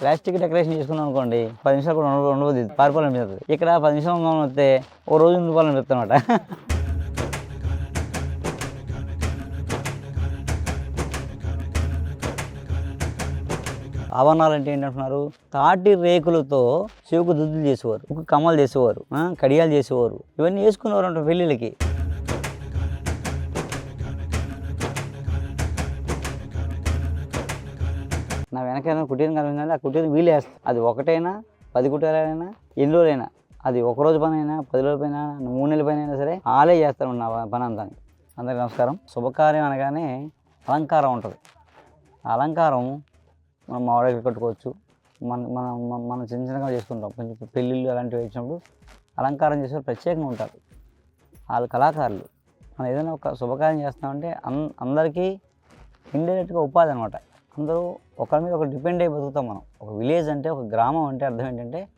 Plastic decoration చేసుకున్నాం అనుకోండి పది నిమిషాలు కూడా ఉండదు ఉండదు ఇది ఇక్కడ పది నిమిషాలు మనం వస్తే ఓ రోజు ఉండిపోవాలని అనమాట ఆవరణాలు అంటే ఏంటంటున్నారు తాటి రేకులతో చెవుకు దుద్దులు చేసేవారు ఒక కమ్మలు చేసేవారు కడియాలు చేసేవారు. ఇవన్నీ వేసుకునేవారు అంటే పెళ్ళిళ్ళకి. నా వెనకైనా కుటీరం కలిగిందంటే ఆ కుటీరం వీలు అది ఒకటైనా పది కుటీరాలైనా ఎన్ని రోజులైనా. అది ఒక రోజు పని అయినా పది రోజుల పైన మూడు నెలల పైన అయినా సరే ఆలే చేస్తాను నా పని అంతా అందరికీ నమస్కారం. శుభకార్యం అనగానే అలంకారం ఉంటుంది. ఆ అలంకారం మనం మామిడికాయలు కట్టుకోవచ్చు మన మనం మన- మనం చిన్న చిన్నగా చేసుకుంటాం. కొంచెం పెళ్ళిళ్ళు అలాంటివి వచ్చినప్పుడు అలంకారం చేసే ప్రత్యేకంగా ఉంటారు. వాళ్ళు కళాకారులు. మనం ఏదైనా ఒక శుభకార్యం చేస్తామంటే అం అందరికీ ఇండైరెక్ట్గా ఉపాధి అనమాట అందరూ ఒకరి మీద ఒకరు డిపెండ్ అయి బతుకుతాం మనం. ఒక విలేజ్ అంటే ఒక గ్రామం అంటే అర్థం ఏంటంటే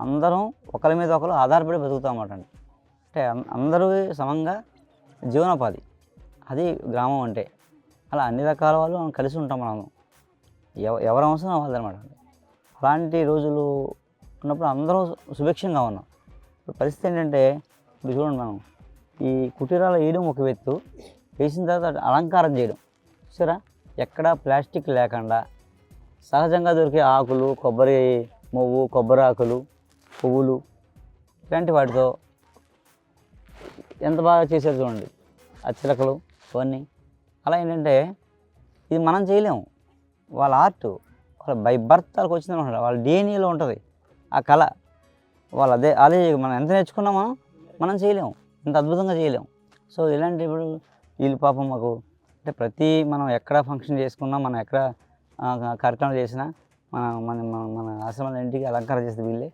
అందరం ఒకరి మీద ఒకరు ఆధారపడి బతుకుతాం అన్నమాట అంటే అందరూ సమంగా జీవనోపాధి. అది గ్రామం అంటే. అలా అన్ని రకాల వాళ్ళు మనం కలిసి ఉంటాం మనం ఎవ ఎవరి అవసరం వాళ్ళదనమాట అలాంటి రోజులు ఉన్నప్పుడు అందరం సుభిక్షంగా ఉన్నాం. ఇప్పుడు పరిస్థితి ఏంటంటే ఇప్పుడు చూడండి మనం. ఈ కుటీరాలు వేయడం ఒక ఎత్తు వేసిన తర్వాత అలంకారం చేయడం. చూసారా? ఎక్కడా ప్లాస్టిక్ లేకుండా సహజంగా దొరికే ఆకులు కొబ్బరి మువ్వు కొబ్బరి ఆకులు పువ్వులు ఇలాంటి వాటితో ఎంత బాగా చేశారు చూడండి. ఆ చిలకలు అవన్నీ అలా ఏంటంటే ఇది మనం చేయలేము. వాళ్ళ ఆర్ట్ వాళ్ళ బై బర్త్ వాళ్ళకి వచ్చింది అనమాట వాళ్ళ డిఎన్ఏలో ఉంటుంది. ఆ కళ. వాళ్ళు అదే అదే మనం ఎంత నేర్చుకున్నామో మనం చేయలేము. ఇంత అద్భుతంగా చేయలేము. సో ఇలాంటి ఇప్పుడు వీళ్ళు పాపం మాకు అంటే ప్రతి మనం ఎక్కడ ఫంక్షన్ చేసుకున్నా మనం ఎక్కడ ఆ, కార్యక్రమం చేసినా మన మన మన మన ఆశ్రమాల ఇంటికి అలంకారం చేస్తే వీళ్ళే.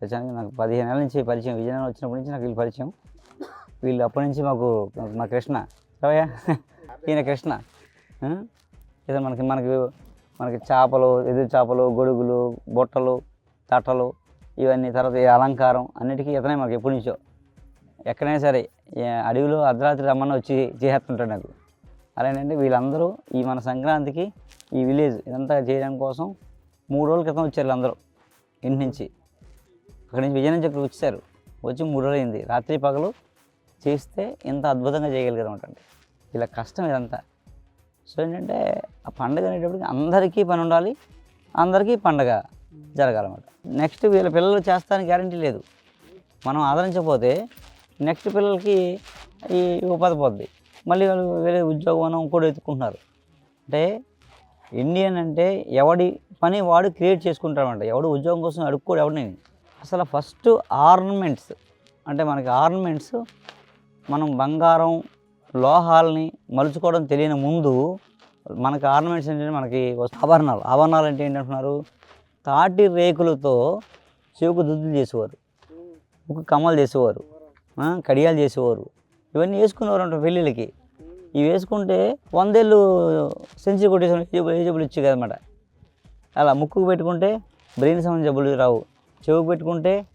ప్రచారానికి నాకు పదిహేను నెలల నుంచి పరిచయం విజయనగరం వచ్చినప్పటి నుంచి నాకు వీళ్ళు పరిచయం. వీళ్ళు అప్పటి నుంచి మాకు మా కృష్ణ. రావయ్యా ఈయన కృష్ణ. ఏదో మనకి మనకి మనకి చేపలు ఎదురు చేపలు గొడుగులు బుట్టలు తట్టలు ఇవన్నీ తర్వాత ఈ అలంకారం అన్నిటికీ ఇతనే మనకి ఎప్పటి నుంచో. ఎక్కడైనా సరే అడవిలో అర్ధరాత్రి రమ్మని వచ్చి చేసేస్తుంటాడు నాకు. అలానంటే వీళ్ళందరూ ఈ మన సంక్రాంతికి ఈ విలేజ్ ఇదంతా చేయడం కోసం మూడు రోజుల క్రితం వచ్చారు వీళ్ళందరూ ఇంటి నుంచి. అక్కడి నుంచి విజయనగరం నుంచి వచ్చారు. వచ్చి మూడు రోజులు అయింది. రాత్రి పగలు చేస్తే ఎంత అద్భుతంగా చేయగలిగారు అనమాట ఇలా కష్టం ఇదంతా. సో ఏంటంటే ఆ పండుగ అనేటప్పటికి అందరికీ పని ఉండాలి. అందరికీ పండగ జరగాలన్నమాట. నెక్స్ట్ వీళ్ళ పిల్లలు చేస్తానికి గ్యారంటీ లేదు. మనం ఆదరించకపోతే నెక్స్ట్ పిల్లలకి ఈ ఉపాధి పోద్ది. మళ్ళీ వాళ్ళు వేరే ఉద్యోగం ఇంకోటి ఎత్తుకుంటున్నారు. అంటే ఇండియన్ అంటే ఎవడి పని వాడు క్రియేట్ చేసుకుంటాడనమాట ఎవడు ఉద్యోగం కోసం అడుక్కోడు ఎవడిని. అసలు ఫస్ట్ ఆర్నమెంట్స్ అంటే మనకి ఆర్నమెంట్స్ మనం బంగారం లోహాలని మలుచుకోవడం తెలియని ముందు మనకి ఆర్నమెంట్స్ ఏంటంటే మనకి ఆభరణాలు. ఆభరణాలు అంటే ఏంటంటున్నారు తాటి రేకులతో చెవుకు దుద్దులు చేసేవారు. ఒక కమ్మలు చేసేవారు. కడియాలు చేసేవారు. ఇవన్నీ వేసుకునేవారు అంటారు పెళ్ళిళ్ళకి. ఇవి వేసుకుంటే వందేళ్ళు సెంచరీ కొట్టేసిన ఏ జబ్బులు ఇచ్చి అలా ముక్కుకు పెట్టుకుంటే బ్రెయిన్ సంబంధించిన జబ్బులు రావు. చెవుకు పెట్టుకుంటే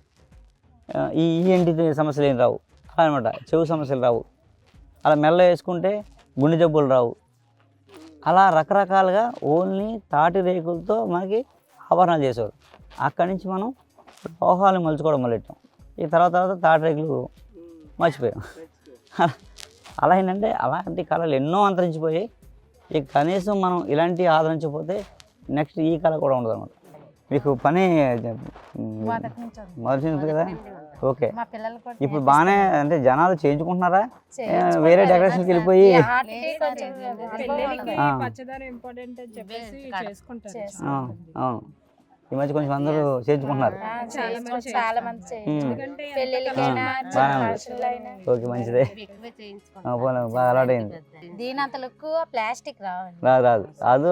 ఈ ఈఎన్టీ సమస్యలు ఏం రావు. అనమాట చెవు సమస్యలు రావు. అలా మెల్ల వేసుకుంటే గుండె జబ్బులు రావు. అలా రకరకాలుగా ఓన్లీ తాటి రేకులతో మనకి ఆభరణాలు చేసేవారు. అక్కడి నుంచి మనం లోహాలను మలుచుకోవడం మొదలెట్టాం. ఈ తర్వాత తర్వాత తాటి రేకులు మర్చిపోయాం. అలా ఏంటంటే అలాంటి కళలు ఎన్నో అంతరించిపోయాయి. ఇక కనీసం మనం ఇలాంటి ఆదరించకపోతే నెక్స్ట్ ఈ కళ కూడా ఉండదు అనమాట. మీకు పని మొదటి నుంచి కదా? ఓకే. మా పిల్లలు కూడా ఇప్పుడు బాగానే అంటే జనాలు చేయించుకుంటున్నారా. వేరే డెకరేషన్కి వెళ్ళిపోయి అవును. ఈ మధ్య కొంచెం అందరూ చేయించుకుంటున్నారు. చాలా మంది ఉంది. ఫంక్షన్లైనా ఓకే మంచిదే. బాగా అలవాటు అయింది. దీని అంత లుక్ ప్లాస్టిక్ రాదు రాదు. అది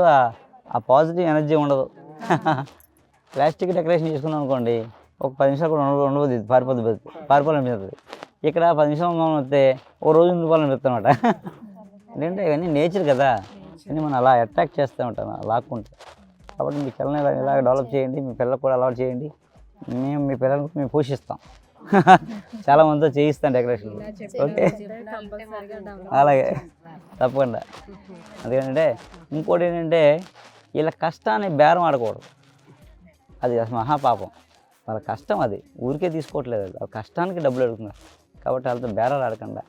ఆ- పాజిటివ్ ఎనర్జీ ఉండదు. ప్లాస్టిక్ డెకరేషన్ చేసుకున్నాం అనుకోండి ఒక పది నిమిషాలు కూడా ఉండదు ఉండదు బతుకు పారిపోవాలనిపిస్తుంది ఇక్కడ పది నిమిషాలు మనం వస్తే ఓ రోజు ఉండిపోవాలనిపిస్తుంది అనమాట ఎందుకంటే ఇవన్నీ నేచర్ కదా. అన్నీ మనం అలా అట్రాక్ట్ చేస్తూ ఉంటాం లాక్కుంటే. కాబట్టి మీ పిల్లల్ని ఇలా ఇలా డెవలప్ చేయండి మీ పిల్లలకు కూడా అలవాటు చేయండి. మేము మీ పిల్లలకు మేము పోషిస్తాం. చాలా మందితో చేయిస్తాం డెకరేషన్ ఓకే కంపల్సరిగా అలాగే. తప్పకుండా. అదేంటంటే ఇంకోటి ఏంటంటే వీళ్ళ కష్టాన్ని బేరం ఆడకూడదు. అది అసలు మహాపాపం. వాళ్ళ కష్టం అది. ఊరికే తీసుకోవట్లేదు అది. వాళ్ళ కష్టానికి డబ్బులు అడుగుతున్నారు. కాబట్టి వాళ్ళతో బేరాలు ఆడకుండా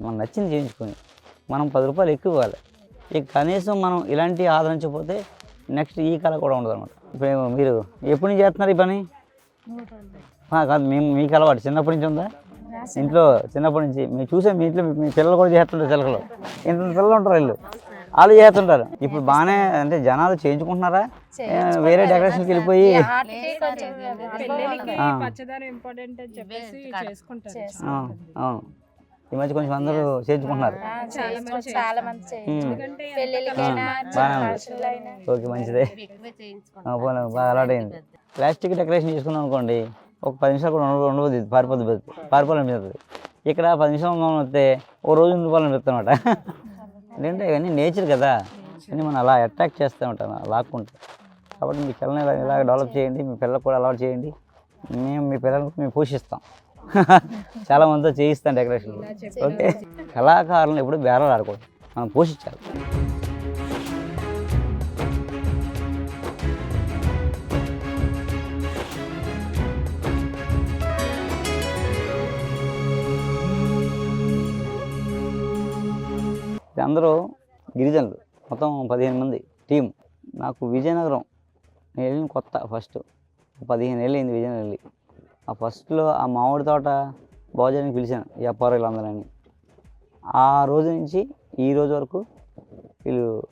మనం నచ్చింది చేయించుకొని మనం పది రూపాయలు ఎక్కువ ఇవ్వాలి. ఇక కనీసం మనం ఇలాంటి ఆదరించకపోతే నెక్స్ట్ ఈ కళ కూడా ఉండదు అనమాట ఇప్పుడు మీరు ఎప్పటి నుంచి చేస్తున్నారు ఈ పని? ఆ, కాదు మేము మీకు అలవాటు చిన్నప్పటి నుంచి ఉందా? ఇంట్లో చిన్నప్పటి నుంచి. మీరు చూసే మీ ఇంట్లో మీ పిల్లలు కూడా చేస్తుంటారు చిలకలు. ఇంత పిల్లలు ఉంటారు వీళ్ళు. వాళ్ళు చేస్తుంటారు. ఇప్పుడు బాగానే అంటే జనాలు చేయించుకుంటున్నారా? వేరే డెకరేషన్కి వెళ్ళిపోయి అవును. ఈ మధ్య కొంచెం అందరూ చేయించుకుంటున్నారు. చాలా మంది ఉంది. ఫంక్షన్లైనా ఓకే మంచిదే. పోనీ, బాగా అలవాటైంది ప్లాస్టిక్ డెకరేషన్ చేసుకున్నాం అనుకోండి ఒక పది నిమిషాలు కూడా ఉండదు ఉండదు బతి పారిపోవాలనిపిస్తుంది ఇక్కడ పది నిమిషాలు మనం వస్తే ఓ రోజు ఉండిపోవాలనిపిస్తుంది అనమాట ఎందుకంటే ఇవన్నీ నేచర్ కదా. అని మనం అలా అట్రాక్ట్ చేస్తూ ఉంటాం లాక్కుంటాం. కాబట్టి మీ పిల్లల్ని ఇలా ఇలా డెవలప్ చేయండి మీ పిల్లలకు కూడా అలవాటు చేయండి. మేము మీ పిల్లలకు మేము పోషిస్తాం. చాలా మందితో చేయిస్తాం డెకరేషన్ ఓకే. కళాకారులను ఎప్పుడు బేరాలు ఆడకూడదు. మనం పోషించాలి. అందరూ గిరిజనులు. మొత్తం పదిహేను మంది టీం నాకు విజయనగరం నేను వెళ్ళిన కొత్త ఫస్ట్ పదిహేను ఏళ్ళు అయింది విజయనగరం వెళ్ళి. ఆ ఫస్ట్లో ఆ మామిడి తోట భోజనానికి పిలిచాను ఈ అందరని ఆ రోజు నుంచి ఈ రోజు వరకు వీళ్ళు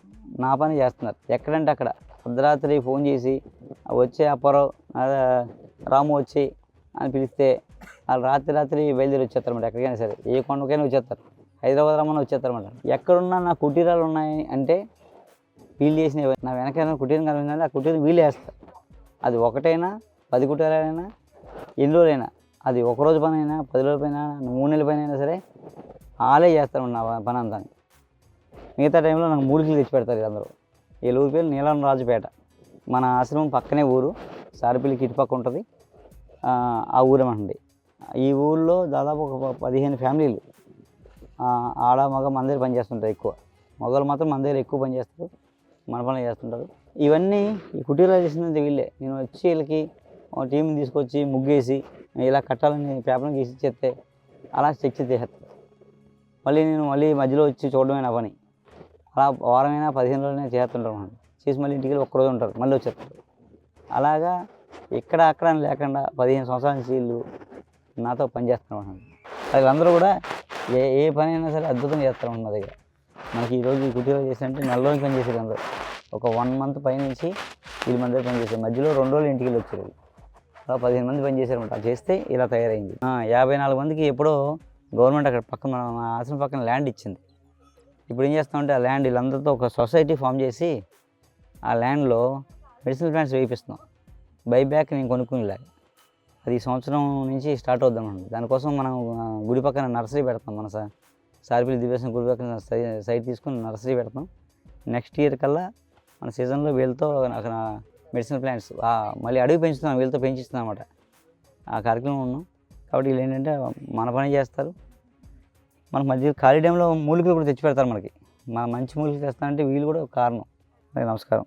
నా పని చేస్తున్నారు. ఎక్కడంటే అక్కడ. అర్ధరాత్రి ఫోన్ చేసి వచ్చే అప్పారావు రాము వచ్చి అని పిలిస్తే వాళ్ళు రాత్రి రాత్రి బయలుదేరి వచ్చేస్తారన్నమాట. ఎక్కడికైనా సరే. ఏ కొండకైనా వచ్చేస్తారు. హైదరాబాద్ రమ్మని వచ్చేస్తారన్నమాట. ఎక్కడున్నా నా కుటీరాలు ఉన్నాయి అంటే వీళ్ళు చేసినవి నా వెనకైనా కుటీరం కనిపించాలి ఆ కుటీరం వీళ్ళు వేస్తారు. అది ఒకటైనా పది కుటీరాలైనా ఎన్ని రోజులైనా అది ఒక రోజు పని అయినా పది రోజుల పైన మూడు నెలల పైన అయినా సరే వాళ్ళే చేస్తారు నా పని అంతా. మిగతా టైంలో నాకు మూలికలు తెచ్చి పెడతారు అందరూ. వీళ్ళ ఊరి పేరు నీలం రాజుపేట. మన ఆశ్రమం పక్కనే ఊరు సారిపల్లికి ఇటుపక్క ఉంటుంది. ఆ, ఆ ఊరేమంటుంది ఈ ఊళ్ళో దాదాపు ఒక పదిహేను ఫ్యామిలీలు. ఆడ మగ మన దగ్గర పనిచేస్తుంటారు ఎక్కువ. మగవాళ్ళు మాత్రం మన దగ్గర ఎక్కువ పనిచేస్తారు మన పనులు చేస్తుంటారు. ఇవన్నీ ఈ కుటీరాలు చేసినది వీళ్ళే. నేను వచ్చి వీళ్ళకి టీంని తీసుకొచ్చి ముగ్గేసి ఇలా కట్టాలని పేపర్ని గీసి ఇచ్చేస్తే అలా చెక్ చేసేస్తారు మళ్ళీ నేను మళ్ళీ మధ్యలో వచ్చి చూడడమే నా పని. అలా వారమైనా పదిహేను రోజులైనా చేస్తుంటారు మనం చేసి మళ్ళీ ఇంటికి వెళ్ళి ఒక్కరోజు ఉంటారు మళ్ళీ వచ్చేస్తారు. అలాగా ఇక్కడ అక్కడ లేకుండా పదిహేను సంవత్సరాల నుంచి వీళ్ళు నాతో పనిచేస్తున్నారు అన్నమాట. వాళ్ళందరూ కూడా ఏ ఏ పని అయినా సరే అద్భుతంగా చేస్తారు అన్నమాట నా దగ్గర. మనకి ఈరోజు ఈ కుటీలో చేసినట్టే నెల రోజులు పని చేసేది అందరూ. ఒక వన్ మంత్ పైనుంచి వీళ్ళు మన మంది దగ్గర పనిచేసారు మధ్యలో రెండు రోజులు ఇంటికి వెళ్ళి వచ్చారు పదిహేను మంది పని చేశారన్నమాట. అది చేస్తే ఇలా తయారైంది. యాభై నాలుగు మందికి ఎప్పుడో గవర్నమెంట్ అక్కడ పక్కన మన ఆసనం ఆశ్రమం పక్కన ల్యాండ్ ఇచ్చింది. ఇప్పుడు ఏం చేస్తామంటే ఆ ల్యాండ్ వీళ్ళందరితో ఒక సొసైటీ ఫామ్ చేసి ఆ ల్యాండ్లో మెడిసినల్ ప్లాంట్స్ వేయిస్తున్నాం బైబ్యాక్ నేను కొనుక్కునేలాగా అది ఈ సంవత్సరం నుంచి స్టార్ట్ అవుద్దాం దానికోసం మనం గుడి పక్కన నర్సరీ పెడతాం. మన సార్ సారిపల్లి దివ్యసం గుడి పక్కన సై- సైట్ తీసుకుని నర్సరీ పెడతాం. నెక్స్ట్ ఇయర్ కల్లా మన సీజన్లో వీళ్ళతో అక్కడ మెడిసినల్ ప్లాంట్స్ మళ్ళీ అడవి పెంచుతున్నాం వీళ్ళతో పెంచిస్తున్నాం అనమాట ఆ కార్యక్రమం ఉన్నాం. కాబట్టి వీళ్ళు ఏంటంటే మన పని చేస్తారు. మనకు మధ్య ఖాళీ టైంలో మూలికలు కూడా తెచ్చి పెడతారు మనకి. మన మంచి మూలికలు తెస్తానంటే వీళ్ళు కూడా ఒక కారణం. నమస్కారం.